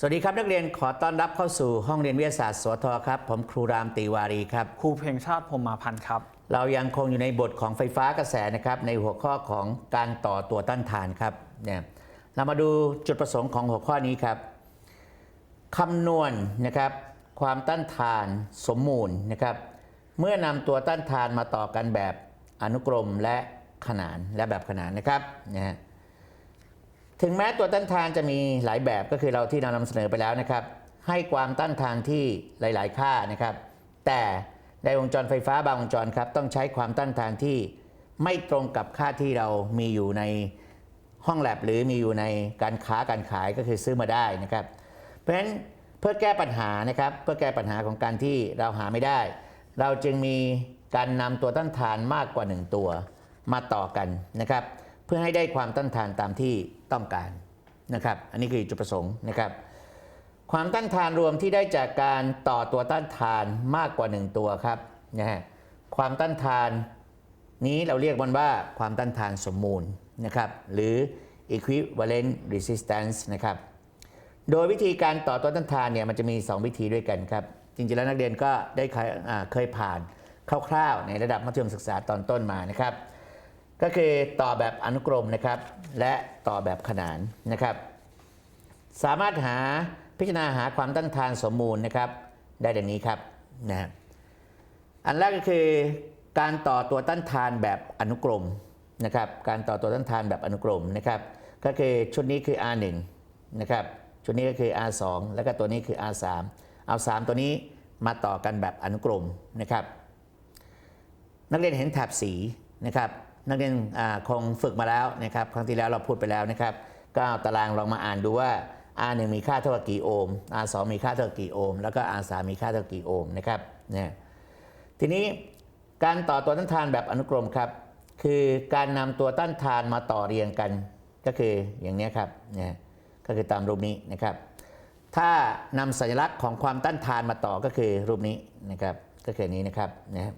สวัสดีครับนักเรียนขอต้อนรับเข้าสู่ห้องเรียนวิทยาศาสตร์สวทครับ ผมครูรามตีวารีครับ ครูเพลงชาติพรหมาพันธ์ครับ เรายังคงอยู่ในบทของไฟฟ้ากระแสนะครับ ในหัวข้อของการต่อตัวต้านทานครับเนี่ยเรามาดูจุดประสงค์ของหัวข้อนี้ครับคำนวณนะครับ ความต้านทานสมมูลนะครับ เมื่อนำตัวต้านทานมาต่อกันแบบอนุกรมและขนานและแบบขนานนะครับนะฮะ ถึงแม้ตัวต้านทานจะมีหลายแบบก็คือเราที่เรานำเสนอไปแล้วนะครับ ให้ความต้านทานที่หลาย ๆ ค่านะครับ แต่ในวงจรไฟฟ้าบางวงจรครับต้องใช้ความต้านทานที่ไม่ตรงกับค่าที่เรามีอยู่ในห้องแลบหรือมีอยู่ในการค้าการขายก็คือซื้อมาได้นะครับ เพราะฉะนั้นเพื่อแก้ปัญหานะครับ เพื่อแก้ปัญหาของการที่เราหาไม่ได้ เราจึงมีการนำตัวต้านทานมากกว่า 1 ตัวมาต่อกันนะครับ เพื่อให้ได้ความต้านทานตามที่ต้องการนะครับ อันนี้คือจุดประสงค์นะครับ ความต้านทานรวมที่ได้จากการต่อตัวต้านทานมากกว่า 1 ตัวครับนะฮะความต้านทานนี้เราเรียกมันว่าความต้านทานสมมูลนะครับหรือ equivalent resistance นะครับโดยวิธีการต่อตัวต้านทานเนี่ยมันจะมี 2 วิธีด้วยกันครับ จริงๆ แล้วนักเรียนก็ได้เคยอ่าเคยผ่านคร่าวๆ ในระดับมัธยมศึกษาตอนต้นมานะครับ ก็คือต่อแบบอนุกรมนะครับ และต่อแบบขนานนะครับ สามารถหาพิจารณาหาความต้านทานสมมูลนะครับ ได้ดังนี้ครับนะฮะอันแรกก็คือการต่อตัวต้านทานแบบอนุกรมนะครับ การต่อตัวต้านทานแบบอนุกรมนะครับ ก็คือชุดนี้คือ R1 นะครับชุดนี้ก็คือ R2 แล้วก็ตัวนี้คือ R3 เอา 3 ตัวนี้มาต่อกันแบบอนุกรมนะครับ นักเรียนเห็นแถบสีนะครับ นักเรียนคงฝึกมาแล้วนะครับครั้งที่แล้วเราพูดไปแล้วนะครับก็เอาตารางลองมาอ่านดูว่า R1 มีค่าเท่ากับกี่โอห์ม R2 มีค่าเท่ากับกี่โอห์มแล้วก็ R3 มีค่าเท่ากับกี่โอห์มนะครับเนี่ยทีนี้การต่อตัวต้านทานแบบอนุกรมครับ คือการนำตัวต้านทานมาต่อเรียงกัน ก็คืออย่างนี้ครับเนี่ยก็คือตามรูปนี้นะครับ ถ้านำสัญลักษณ์ของความต้านทานมาต่อก็คือรูปนี้นะครับ ก็คือนนี้นะครับนะครับ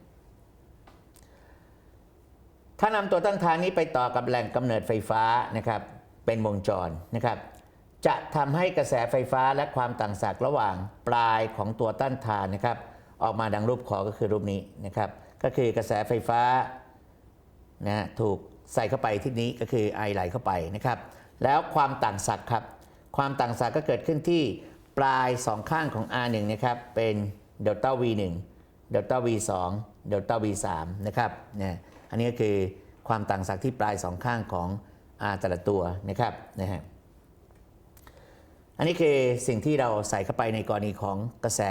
ถ้านำตัวต้านทานนี้ไปต่อกับแหล่งกำเนิดไฟฟ้านะครับเป็นวงจรนะครับ จะทำให้กระแสไฟฟ้าและความต่างศักย์ระหว่างปลายของตัวต้านทานนะครับ ออกมาดังรูปขอก็คือรูปนี้นะครับ ก็คือกระแสไฟฟ้านะถูกใส่เข้าไปที่นี้ก็คือไอไหลเข้าไปนะครับ แล้วความต่างศักย์ครับ ความต่างศักย์ก็เกิดขึ้นที่ปลายสองข้างของ R1 นะครับ เป็นเดลต้า V1 เดลต้า V2 เดลต้า V3 นะครับเนี่ย อันนี้ก็คือความต่างศักย์ที่ปลายสองข้างของ R แต่ละตัวนะครับนะฮะอันนี้คือสิ่งที่เราใส่เข้าไปในกรณีของกระแส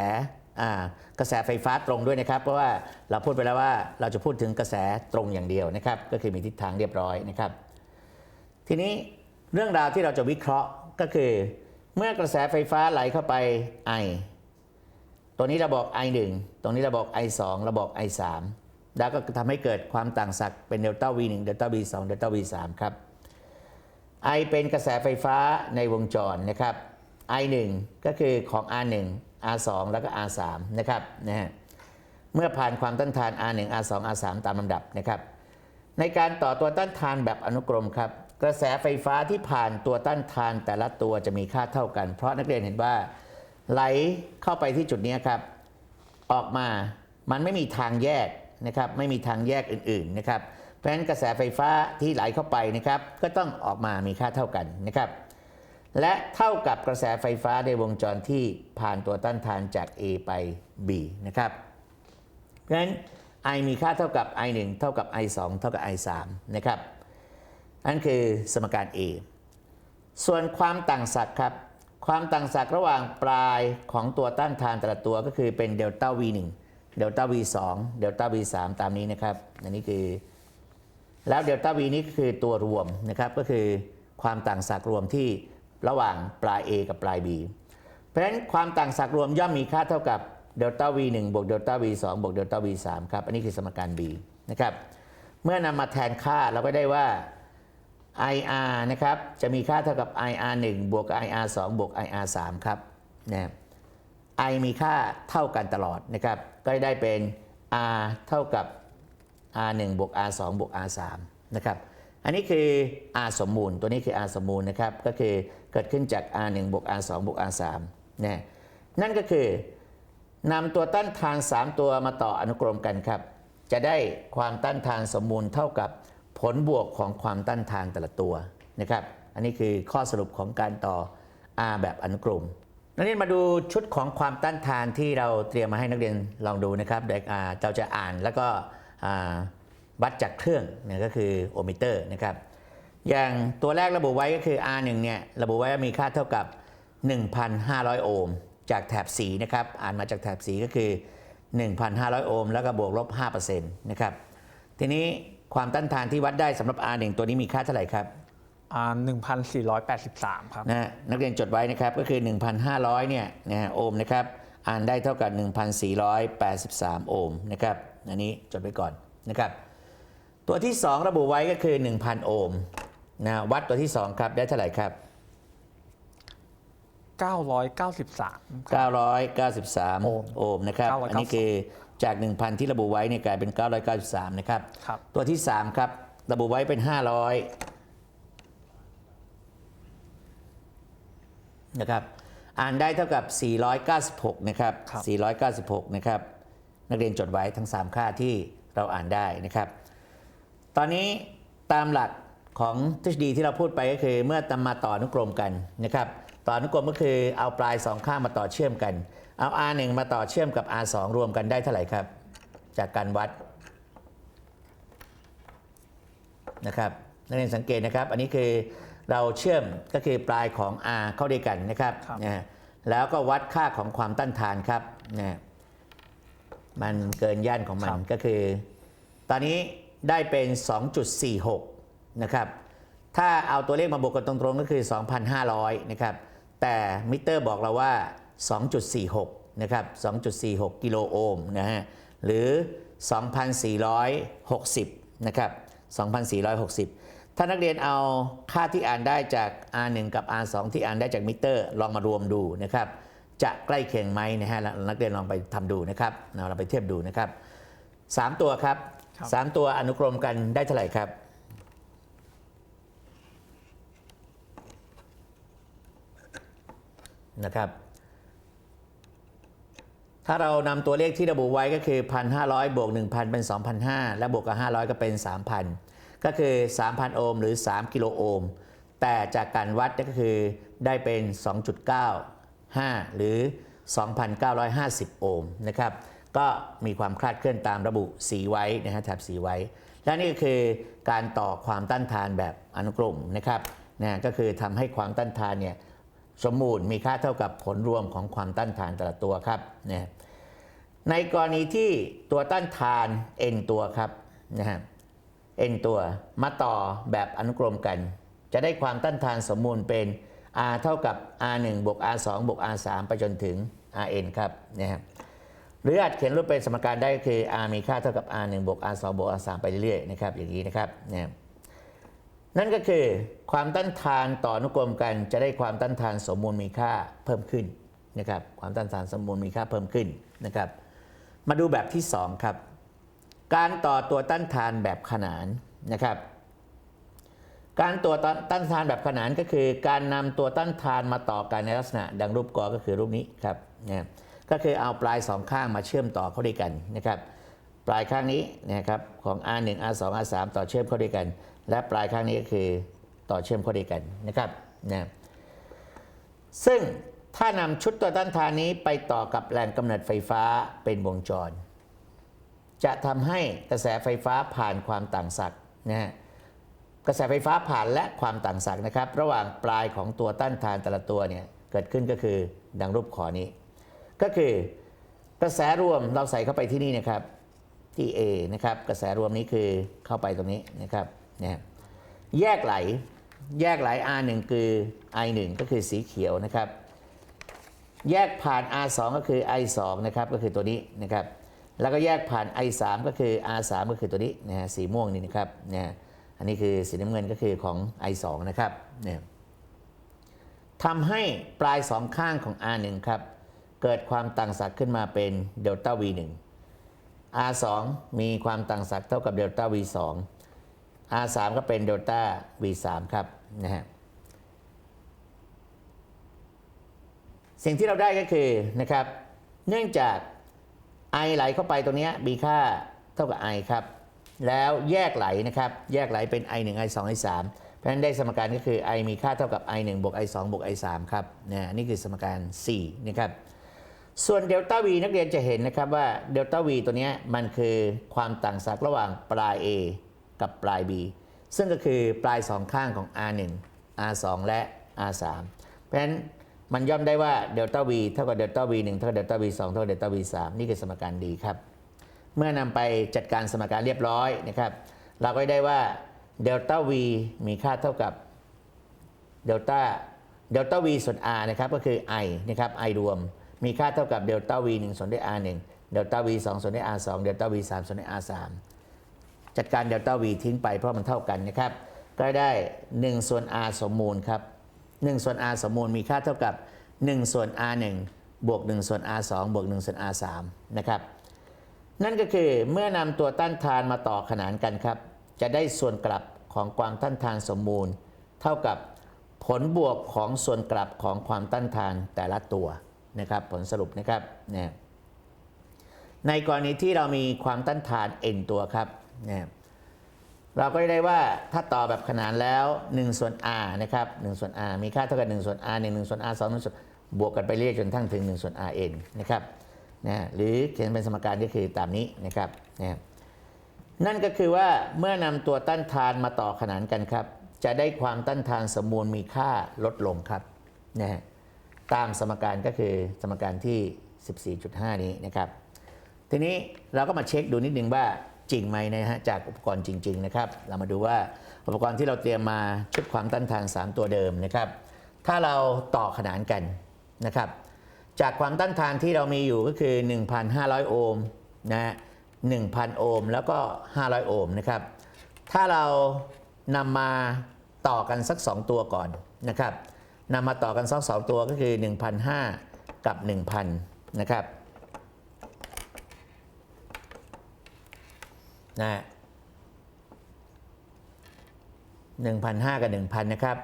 กระแสไฟฟ้าตรงด้วยนะครับ เพราะว่าเราพูดไปแล้วว่าเราจะพูดถึงกระแสตรงอย่างเดียวนะครับ ก็คือมีทิศทางเรียบร้อยนะครับ ทีนี้เรื่องราวที่เราจะวิเคราะห์ก็คือ เมื่อกระแสไฟฟ้าไหลเข้าไป I ตัวนี้เราบอก I1 ตรงนี้เราบอก I2 เราบอก I3 แล้วก็ทำให้เกิดความต่างศักย์เป็นเดลต้า V1 เดลต้า V2 เดลต้า V3 ครับ I เป็นกระแสไฟฟ้าในวงจรนะครับ I1 ก็คือของ R1 R2 แล้วก็ R3 นะครับนะฮะเมื่อผ่านความต้านทาน R1 R2 R3 ตามลำดับนะครับ ในการต่อตัวต้านทานแบบอนุกรมครับ กระแสไฟฟ้าที่ผ่านตัวต้านทานแต่ละตัวจะมีค่าเท่ากัน เพราะนักเรียนเห็นว่าไหลเข้าไปที่จุดนี้ครับ ออกมามันไม่มีทางแยก นะครับไม่มีทางแยกอื่นๆนะครับเพราะฉะนั้นกระแสไฟฟ้าที่ไหลเข้าไปนะครับก็ต้องออกมามีค่าเท่ากันนะครับและเท่ากับกระแสไฟฟ้าในวงจรที่ผ่านตัวต้านทานจาก A ไป B นะครับเพราะฉะนั้น I มีค่าเท่ากับ I1 เท่ากับ I2 เท่ากับ I3 นะครับนั่นคือสมการ A ส่วนความต่างศักย์ครับ ความต่างศักย์ระหว่างปลายของตัวต้านทานแต่ละตัวก็คือเป็นเดลต้า V1 เดลต้า V2 เดลต้า V3 ตามนี้นะครับ อันนี้คือ แล้วเดลต้า V นี้คือตัวรวมนะครับ ก็คือความต่างศักย์รวมที่ระหว่างปลาย A กับปลาย B เพราะฉะนั้นความต่างศักย์รวมย่อมมีค่าเท่ากับเดลต้า V1 บวกเดลต้า V2 บวกเดลต้า V3 ครับ อันนี้คือสมการ B นะครับ เมื่อนำมาแทนค่าเราก็ได้ว่า IR นะครับ จะมีค่าเท่ากับ IR 1บวก IR 2บวก IR 3ครับนะ I มีค่าเท่ากันตลอดนะครับ ก็ได้เป็น R เท่ากับ R 1บวก R 2บวก R 3นะครับ อันนี้คือ R สมมูล ตัวนี้คือ R สมมูลนะครับ ก็คือเกิดขึ้นจาก R 1บวก R 2บวก R 3นะนั่นก็คือนำตัวต้านทาน 3 ตัวมาต่ออนุกรมกันครับ จะได้ความต้านทานสมมูลเท่ากับผลบวกของความต้านทานแต่ละตัวนะครับ อันนี้คือข้อสรุปของการต่อ R แบบอนุกรม นักเรียนมาดูชุดของความต้านทานที่เราเตรียมมาให้นักเรียนลองดูนะครับเด็กเราจะอ่านแล้วก็วัดจากเครื่องเนี่ยก็คือโอมิเตอร์นะครับ อย่างตัวแรกระบุไว้ก็คือ R1 เนี่ยระบุไว้ว่ามีค่าเท่ากับ 1,500 โอห์มจากแถบสีนะครับ อ่านมาจากแถบสีก็คือ 1,500 โอห์มแล้วก็บวกลบ5%นะครับ ทีนี้ความต้านทานที่วัดได้สำหรับ R1 ตัวนี้มีค่าเท่าไหร่ครับ 1,483 ครับนะฮะนักเรียนจดไว้นะครับก็คือ 1,500 เนี่ยนะฮะโอห์มนะครับอ่านได้เท่ากับ 1,483 โอห์มนะครับอันนี้จดไว้ก่อนนะครับตัวที่ 2 ระบุไว้ก็คือ 1,000 โอห์มนะวัดตัวที่ 2 ครับได้เท่าไหร่ครับ 993 993 โอห์มโอห์มนะครับ993 อันนี้คือจาก 1,000 ที่ระบุไว้เนี่ยกลายเป็น 993 นะครับ ครับ ตัวที่ 3 ครับ ระบุไว้เป็น 500 นะครับ อ่านได้เท่ากับ 496 นะครับครับ 496 นะครับ นักเรียนจดไว้ทั้ง 3 ค่าที่เราอ่านได้นะครับ ตอนนี้ตามหลักของทฤษฎีที่เราพูดไปก็คือ เมื่อนำมาต่ออนุกรมกันนะครับ ต่ออนุกรมก็คือเอาปลาย 2 ข้างมาต่อเชื่อมกัน เอา R1 มาต่อเชื่อมกับ R2 รวมกันได้เท่าไหร่ครับ จากการวัดนะครับนักเรียนสังเกตนะครับ อันนี้คือ เราเชื่อมก็คือปลายของ R เข้าด้วยกันนะครับครับ นะฮะแล้วก็วัดค่าของความต้านทานครับนะฮะมันเกินย่านของมันก็คือ ตอนนี้ได้เป็น 2.46 นะครับ ถ้าเอาตัวเลขมาบวกกันตรงๆก็คือ 2,500 นะครับ แต่มิเตอร์บอกเราว่า 2.46 นะครับ 2.46 กิโลโอห์มนะฮะ หรือ 2,460 นะครับ 2,460 ถ้านักเรียนเอาค่าที่อ่านได้จาก R1 กับ R2 ที่อ่านได้จากมิเตอร์ ลองมารวมดูนะครับ จะใกล้เคียงไหมนะฮะนักเรียนลองไปทำดูนะครับเราไปเทียบดูนะครับ 3 ตัวครับครับ 3 ตัวอนุกรมกันได้เท่าไหร่ครับนะครับ ถ้าเรานำตัวเลขที่ระบุไว้ก็คือ 1,500 บวก 1,000 เป็น 2,500 และบวกกับ 500 ก็เป็น 3,000 ก็คือ 3,000 โอห์มหรือ 3 กิโลโอห์ม แต่จากการวัดก็คือได้เป็น 2.95 หรือ 2,950 โอห์มนะครับ ก็มีความคลาดเคลื่อนตามระบุสีไว้นะฮะแถบสีไว้ และนี่ก็คือการต่อความต้านทานแบบอนุกรมนะครับนะก็คือทำให้ความต้านทานเนี่ยสมมูลมีค่าเท่ากับผลรวมของความต้านทานแต่ละตัวครับนะในกรณีที่ตัวต้านทาน n ตัวครับนะฮะ n ตัวมาต่อแบบอนุกรมกัน จะได้ความต้านทานสมมูลเป็น r เท่ากับ r 1บวก r 2บวก r 3ไปจนถึง rn ครับนะฮะหรืออาจเขียนรูปเป็นสมการได้ก็คือ r มีค่าเท่ากับ r 1บวก r 2บวก r 3ไปเรื่อยๆนะครับอย่างนี้นะครับนะนั่นก็คือความต้านทานต่ออนุกรมกัน จะได้ความต้านทานสมมูลมีค่าเพิ่มขึ้นนะครับความต้านทานสมมูลมีค่าเพิ่มขึ้นนะครับ มาดูแบบที่ 2 ครับ การต่อตัวต้านทานแบบขนานนะครับ การตัวต้านทานแบบขนานก็คือ การนำตัวต้านทานมาต่อกันในลักษณะ ดังรูปกอก็คือรูปนี้ครับนะก็คือเอาปลายสองข้างมาเชื่อมต่อเข้าด้วยกันนะครับ ปลายข้างนี้นะครับของ R1 R2 R3 ต่อเชื่อมเข้าด้วยกัน และปลายข้างนี้ก็คือต่อเชื่อมเข้าด้วยกันนะครับนะซึ่งถ้านำชุดตัวต้านทานนี้ไปต่อกับแหล่งกำเนิดไฟฟ้าเป็นวงจร จะทำให้กระแสไฟฟ้าผ่านความต่างศักย์นะฮะกระแสไฟฟ้าผ่านและความต่างศักย์นะครับ ระหว่างปลายของตัวต้านทานแต่ละตัวเนี่ยเกิดขึ้นก็คือดังรูปขอนี้ ก็คือกระแสรวมเราใส่เข้าไปที่นี่นะครับที่ A นะครับกระแสรวมนี้คือเข้าไปตรงนี้นะครับนะแยกไหลแยกไหล R1 คือ I1 ก็คือสีเขียวนะครับ แยกผ่าน R2 ก็คือ I2 นะครับก็คือตัวนี้นะครับ แล้วก็แยกผ่าน I3 ก็คือ R3 ก็คือตัวนี้นะฮะสีม่วงนี่นะครับนะฮะอันนี้คือสีน้ำเงินก็คือของ I2 นะครับเนี่ยทำให้ปลายสองข้างของ R1 ครับเกิดความต่างศักย์ขึ้นมาเป็นเดลต้า V1 R2 มีความต่างศักย์เท่ากับเดลต้า V2 R3 ก็เป็นเดลต้า V3 ครับนะฮะสิ่งที่เราได้ก็คือนะครับ เนื่องจาก I ไหลเข้าไปตรงนี้มีค่าเท่ากับ I ครับ แล้วแยกไหลนะครับ แยกไหลเป็น I 1 I 2 I 3เพราะฉะนั้นได้สมการก็คือ I มีค่าเท่ากับ I 1บวก I 2บวก I 3ครับนะนี่คือสมการ 4 นะครับ ส่วนเดลต้า V นักเรียนจะเห็นนะครับว่าเดลต้า V ตัวนี้มันคือความต่างศักย์ระหว่างปลาย A กับปลาย B ซึ่งก็คือปลายสองข้างของ R1 R2 และ R3 เพราะฉะนั้น มันย่อมได้ว่าเดลต้า V เท่ากับเดลต้า V1 เท่ากับเดลต้า V2 เท่ากับเดลต้า V3 นี่คือสมการดีครับ เมื่อนำไปจัดการสมการเรียบร้อยนะครับเราก็ได้ว่าเดลต้า V มีค่าเท่ากับเดลต้าเดลต้า V ส่วน R นะครับก็คือ I นะครับ I รวม มีค่าเท่ากับเดลต้า V 1ส่วนด้วย R 1เดลต้า V 2ส่วนด้วย R 2เดลต้า V 3ส่วนด้วย R 3จัดการเดลต้า V ทิ้งไปเพราะมันเท่ากันนะครับ ก็ได้ 1 ส่วน R สมมูลครับ 1 ส่วน R สมมูลมีค่าเท่ากับ 1 ส่วน R 1บวก 1 ส่วน R 2บวก 1 ส่วน R 3นะครับนั่นก็คือเมื่อนำตัวต้านทานมาต่อขนานกันครับ จะได้ส่วนกลับของความต้านทานสมมูล เท่ากับผลบวกของส่วนกลับของความต้านทานแต่ละตัวนะครับ ผลสรุปนะครับเนะในกรณีที่เรามีความต้านทาน n ตัวครับเนะ เราก็จะได้ว่าถ้าต่อแบบขนานแล้ว1ส่วน r นะครับ1ส่วน r มีค่าเท่ากับ1ส่วน r 1 1ส่วน r 2 1ส่วนบวกกันไปเรื่อยจนทั้งถึง1ส่วน rn นะครับนะหรือเขียนเป็นสมการก็คือตามนี้นะครับนะนั่นก็คือว่าเมื่อนำตัวต้านทานมาต่อขนานกันครับ จะได้ความต้านทานสมมูลมีค่าลดลงครับนะฮะตามสมการก็คือสมการที่ 14.5 นี้นะครับ ทีนี้เราก็มาเช็คดูนิดนึงว่า จริงไหมนะฮะจากอุปกรณ์จริง ๆ นะครับ เรามาดูว่าอุปกรณ์ที่เราเตรียมมาชุดความต้านทาน 3 ตัวเดิมนะครับ ถ้าเราต่อขนานกันนะครับ จากความต้านทานที่เรามีอยู่ก็คือ 1,500 โอห์มนะฮะ1,000 โอห์มแล้วก็ 500 โอห์มนะครับ ถ้าเรานำมาต่อกันสัก 2 ตัวก่อนนะครับนำมาต่อกันสัก2ตัวก็คือ 1,500 กับ 1,000 นะครับ นะฮะ1,500กับ1,000นะครับ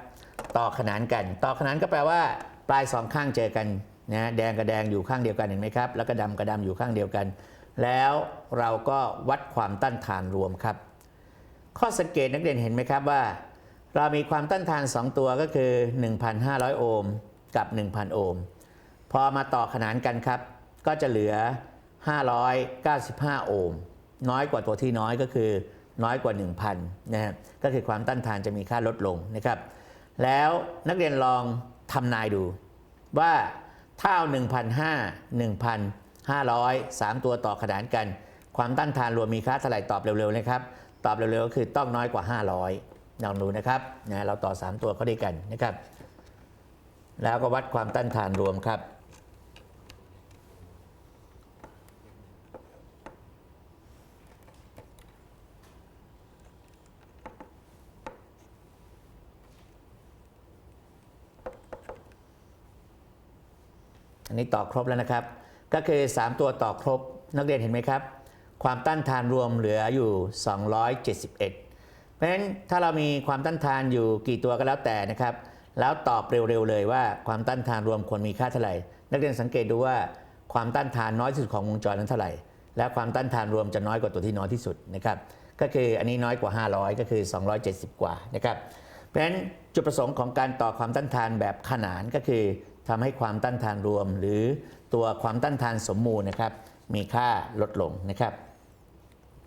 ต่อขนานกัน ต่อขนานก็แปลว่า ปลายสองข้างเจอกันนะแดงกับแดงอยู่ข้างเดียวกันเห็นไหมครับ แล้วก็ดำกับดำอยู่ข้างเดียวกัน แล้วเราก็วัดความต้านทานรวมครับ ข้อสังเกตนักเรียนเห็นไหมครับว่า เรามีความต้านทาน 2 ตัวก็คือ 1,500 โอห์มกับ 1,000 โอห์มพอมาต่อขนานกันครับ ก็จะเหลือ 595 โอห์ม น้อยกว่าตัวที่น้อยก็คือน้อยกว่า 1,000นะฮะก็คือความต้านทานจะมีค่าลดลงนะครับ แล้วนักเรียนลองทำนายดู ว่าถ้าเอา1,500 1,500 3 ตัวต่อขนานกัน ความต้านทานรวมมีค่าเท่าไหร่ตอบเร็วๆนะครับ ตอบเร็วๆก็คือต้องน้อยกว่า 500ลองดูนะครับนะเราต่อ 3 ตัวเข้าด้วยกันนะครับ แล้วก็วัดความต้านทานรวมครับ อันนี้ต่อครบแล้วนะครับ ก็คือ 3 ตัวต่อครบนักเรียนเห็นไหมครับ ความต้านทานรวมเหลืออยู่ 271 เพราะฉะนั้นถ้าเรามีความต้านทานอยู่กี่ตัวก็แล้วแต่นะครับ แล้วตอบเร็วๆเลยว่าความต้านทานรวมควรมีค่าเท่าไหร่ นักเรียนสังเกตดูว่าความต้านทานน้อยที่สุดของวงจรนั้นเท่าไหร่ และความต้านทานรวมจะน้อยกว่าตัวที่น้อยที่สุดนะครับก็คืออันนี้น้อยกว่า 500 ก็คือ 270 กว่านะครับ เพราะฉะนั้นจุดประสงค์ของการต่อความต้านทานแบบขนานก็คือ ทำให้ความต้านทานรวม หรือตัวความต้านทานสมมูลนะครับ มีค่าลดลงนะครับ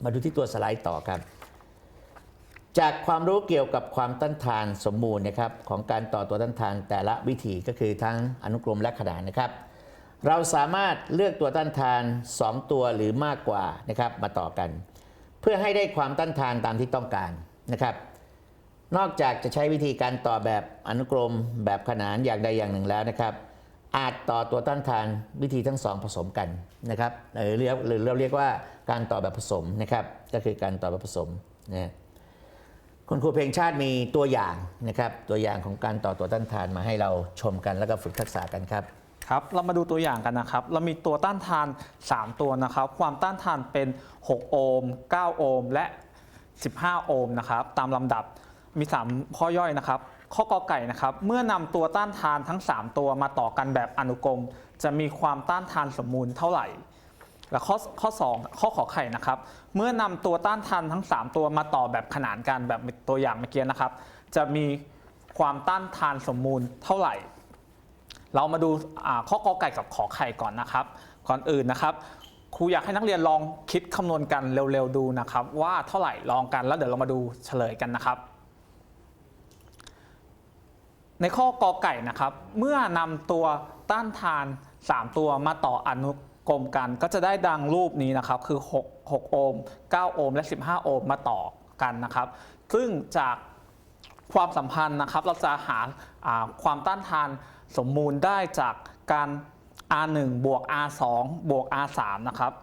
มาดูที่ตัวสไลด์ต่อครับ จากความรู้เกี่ยวกับความต้านทานสมมูลนะครับของการต่อตัวต้านทานแต่ละวิธีก็คือทั้งอนุกรมและขนานนะครับเราสามารถเลือกตัวต้านทาน 2 ตัวหรือมากกว่านะครับมาต่อกัน เพื่อให้ได้ความต้านทานตามที่ต้องการนะครับ นอกจากจะใช้วิธีการต่อแบบอนุกรมแบบขนานอย่างใดอย่างหนึ่งแล้วนะครับ อาจต่อตัวต้านทานวิธีทั้งสองผสมกันนะครับหรือเรียกหรือเราเรียกว่าการต่อแบบผสมนะครับ ก็คือการต่อแบบผสมนะคุณครูเพลงชาติมีตัวอย่างนะครับตัวอย่างของการต่อตัวต้านทานมาให้เราชมกันแล้วก็ฝึกทักษะกันครับครับเรามาดูตัวอย่างกันนะครับ เรามีตัวต้านทาน 3 ตัวนะครับ ความต้านทานเป็น 6 โอห์ม 9 โอห์ม และ 15 โอห์มนะครับ ตามลำดับ มี 3 ข้อย่อยนะครับ ข้อกอไก่นะครับ เมื่อนำตัวต้านทานทั้ง 3 ตัวมาต่อกันแบบอนุกรม จะมีความต้านทานสมมูลเท่าไหร่ และข้อข้อ 2 ข้อขอไข่นะครับ เมื่อนำตัวต้านทานทั้ง 3 ตัวมาต่อแบบขนานกันแบบตัวอย่างเมื่อกี้นะครับ จะมีความต้านทานสมมูลเท่าไหร่ เรามาดูข้อกอไก่กับขอไข่ก่อนนะครับ ก่อนอื่นนะครับครูอยากให้นักเรียนลองคิดคำนวณกันเร็วๆดูนะครับ ว่าเท่าไหร่ลองกันแล้วเดี๋ยวเรามาดูเฉลยกันนะครับ ในข้อกอไก่นะครับ เมื่อนำตัวต้านทาน 3 ตัวมาต่ออนุกรมกัน ก็จะได้ดังรูปนี้นะครับคือ 6 6 โอห์ม 9 โอห์ม และ 15 โอห์มมาต่อกันนะครับ ซึ่งจากความสัมพันธ์นะครับ เราจะหาาความต้านทานสมมูลได้จากการ R1 บวก R2 บวก R3 นะครับ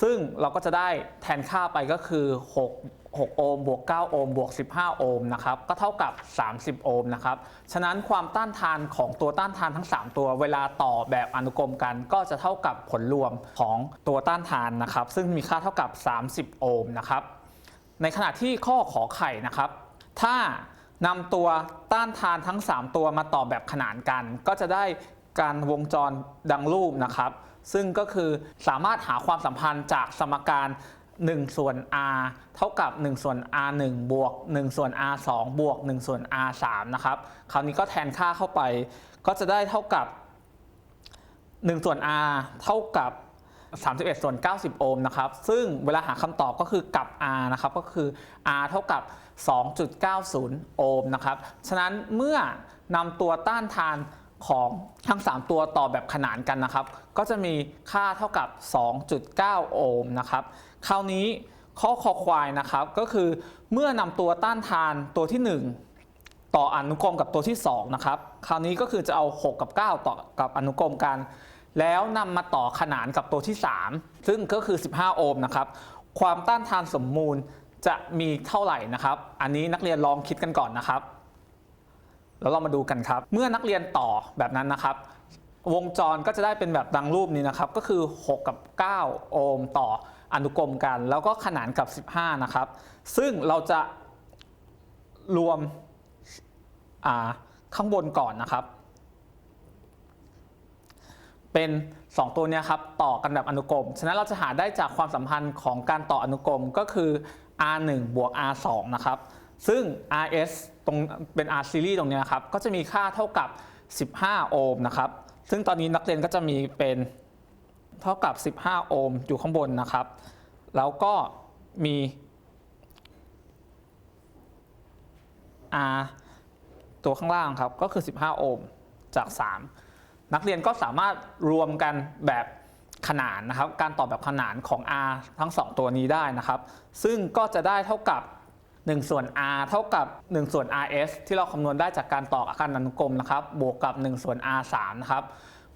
ซึ่งเราก็จะได้แทนค่าไปก็คือ 6 6 โอห์มบวก 9 โอห์มบวก 15 โอห์มนะครับก็เท่ากับ 30 โอห์มนะครับฉะนั้นความต้านทานของตัวต้านทานทั้ง 3 ตัวเวลาต่อแบบอนุกรมกัน ก็จะเท่ากับผลรวมของตัวต้านทานนะครับซึ่งมีค่าเท่ากับ 30 โอห์มนะครับในขณะที่ข้อขอไข่นะครับ ถ้านำตัวต้านทานทั้ง 3 ตัวมาต่อแบบขนานกัน ก็จะได้การวงจรดังรูปนะครับ ซึ่งก็คือสามารถหาความสัมพันธ์จากสมการ 1 ส่วน r เท่ากับ 1 ส่วน r 1บวก 1 ส่วน r 2บวก 1 ส่วน r 3นะครับคราวนี้ก็แทนค่าเข้าไป ก็จะได้เท่ากับ 1 ส่วน r เท่ากับ 31 ส่วน 90 โอห์มนะครับ ซึ่งเวลาหาคำตอบก็คือกับ r นะครับ ก็คือ r เท่ากับ 2.90 โอห์มนะครับ ฉะนั้นเมื่อนำตัวต้านทาน ของทั้ง 3 ตัวต่อแบบขนานกันนะครับ ก็จะมีค่าเท่ากับ 2.9 โอห์มนะครับ คราวนี้ข้อคอควายนะครับก็คือเมื่อนำตัวต้านทานตัวที่ 1ต่ออนุกรมกับตัวที่2นะครับคราวนี้ก็คือจะเอา 6 กับ 9 ต่อกับอนุกรมกัน แล้วนำมาต่อขนานกับตัวที่ 3 ซึ่งก็คือ 15 โอห์มนะครับความต้านทานสมมูลจะมีเท่าไหร่นะครับ อันนี้นักเรียนลองคิดกันก่อนนะครับ แล้วเรามาดูกันครับ เมื่อนักเรียนต่อแบบนั้นนะครับ วงจรก็จะได้เป็นแบบดังรูปนี้นะครับ ก็คือ 6 กับ 9 โอห์มต่ออนุกรมกัน แล้วก็ขนานกับ 15 นะครับ ซึ่งเราจะรวมข้างบนก่อนนะครับ เป็น 2 ตัวนี้ครับ ต่อกันแบบอนุกรม ฉะนั้นเราจะหาได้จากความสัมพันธ์ของการต่ออนุกรมก็คือ R1 บวก R2 นะครับ ซึ่ง RS ตรงเป็น R series ตรงนี้ยครับ ก็จะมีค่าเท่ากับ 15 โอห์มนะครับ ซึ่งตอนนี้นักเรียนก็จะมีเป็นเท่ากับ 15 โอห์มอยู่ข้างบนนะครับ แล้วก็มี R ตัวข้างล่างครับ ก็คือ 15 โอห์มจาก 3 นักเรียนก็สามารถรวมกันแบบขนานนะครับ การต่อแบบขนานของ R ทั้ง 2 ตัวนี้ได้นะครับ ซึ่งก็จะได้เท่ากับ 1 ส่วน r เท่ากับ 1 ส่วน rs ที่เราคำนวณได้จากการต่ออาคารอนุกรมนะครับ บวกกับ 1 ส่วน r 3นะครับ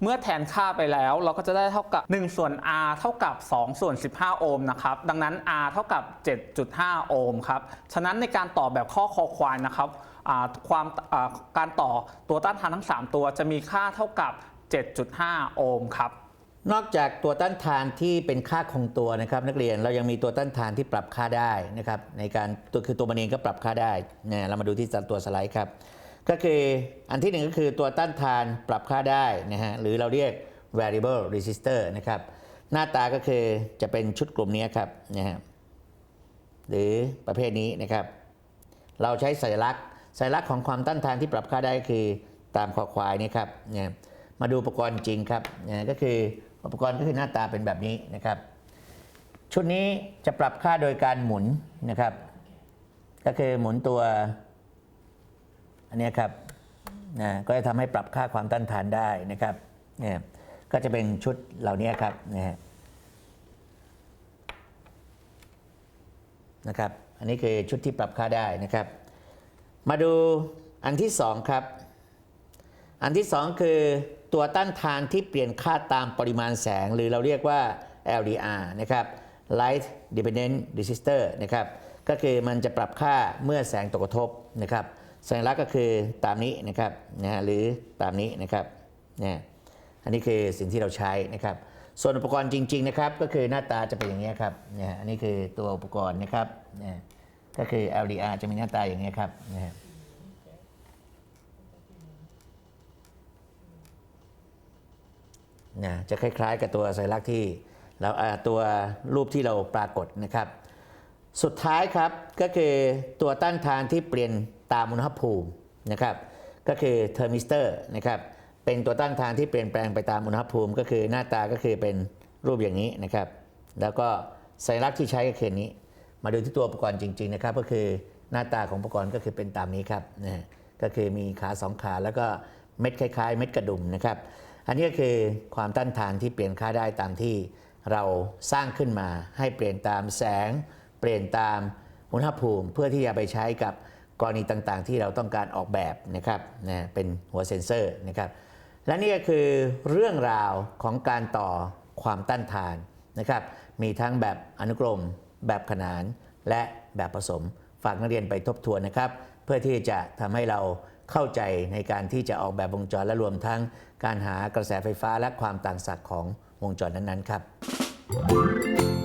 เมื่อแทนค่าไปแล้วเราก็จะได้เท่ากับ 1 ส่วน r เท่ากับ 2 ส่วน 15 โอห์มนะครับ ดังนั้น r เท่ากับ 7.5 โอห์มครับ ฉะนั้นในการต่อแบบข้อคอควายนะครับความการต่อตัวต้านทานทั้ง 3 ตัวจะมีค่าเท่ากับ 7.5 โอห์มครับ นอกจากตัวต้านทานที่เป็นค่าคงตัวนะครับนักเรียนเรายังมีตัวต้านทานที่ปรับค่าได้นะครับในการตัวคือตัวมันเองก็ปรับค่าได้เนี่ยเรามาดูที่ตัวสไลด์ครับก็คืออันที่หนึ่งก็คือตัวต้านทานปรับค่าได้นะฮะหรือเราเรียก variable resistor นะครับหน้าตาก็คือจะเป็นชุดกลุ่มนี้ครับนะฮะหรือประเภทนี้นะครับ เราใช้สัญลักษณ์สัญลักษณ์ของความต้านทานที่ปรับค่าได้คือตามคอควายนี่ครับเนี่ยมาดูอุปกรณ์จริงครับเนี่ยก็คือ อุปกรณ์ก็คือหน้าตาเป็นแบบนี้นะครับ ชุดนี้จะปรับค่าโดยการหมุนนะครับ ก็คือหมุนตัว อันนี้ครับนะก็จะทำให้ปรับค่าความต้านทานได้นะครับเนี่ยก็จะเป็นชุดเหล่านี้ครับนะฮะนะครับ อันนี้คือชุดที่ปรับค่าได้นะครับ มาดูอันที่สองครับ อันที่สองคือตัวต้านทานที่เปลี่ยนค่าตามปริมาณแสง หรือเราเรียกว่า LDR นะครับ Light Dependent Resistor นะครับ ก็คือมันจะปรับค่าเมื่อแสงตกกระทบนะครับ สัญลักษณ์ก็คือตามนี้นะครับนะหรือตามนี้นะครับนะอันนี้คือสิ่งที่เราใช้นะครับ ส่วนอุปกรณ์จริง ๆ นะครับก็คือหน้าตาจะเป็นอย่างนี้ครับนะฮะอันนี้คือตัวอุปกรณ์นะครับนะก็คือ LDR จะมีหน้าตาอย่างนี้ครับนะฮะ นะจะคล้ายๆ กับตัวสัญลักษณ์ที่เราตัวรูปที่เราปรากฏนะครับ สุดท้ายครับก็คือตัวต้านทานที่เปลี่ยนตามอุณหภูมินะครับ ก็คือเทอร์มิสเตอร์นะครับเป็นตัวต้านทานที่เปลี่ยนแปลงไปตามอุณหภูมิ ก็คือหน้าตาก็คือเป็นรูปอย่างนี้นะครับ แล้วก็สัญลักษณ์ที่ใช้ก็คือนี้ มาดูที่ตัวอุปกรณ์จริง ๆนะครับ ก็คือหน้าตาของอุปกรณ์ก็คือเป็นตามนี้ครับนะฮะก็คือมีขาสองขาแล้วก็เม็ดคล้าย ๆ เม็ดกระดุมนะครับ อันนี้ก็คือความต้านทานที่เปลี่ยนค่าได้ตามที่เราสร้างขึ้นมาให้เปลี่ยนตามแสง เปลี่ยนตามอุณหภูมิ เพื่อที่จะไปใช้กับกรณีต่างๆ ที่เราต้องการออกแบบนะครับนะเป็นหัวเซ็นเซอร์นะครับ และนี่ก็คือเรื่องราวของการต่อความต้านทานนะครับ มีทั้งแบบอนุกรม แบบขนาน และแบบผสม ฝากนักเรียนไปทบทวนนะครับ เพื่อที่จะทำให้เรา เข้าใจในการที่จะออกแบบวงจรและรวมทั้งการหากระแสไฟฟ้าและความต่างศักย์ของวงจรนั้นๆครับ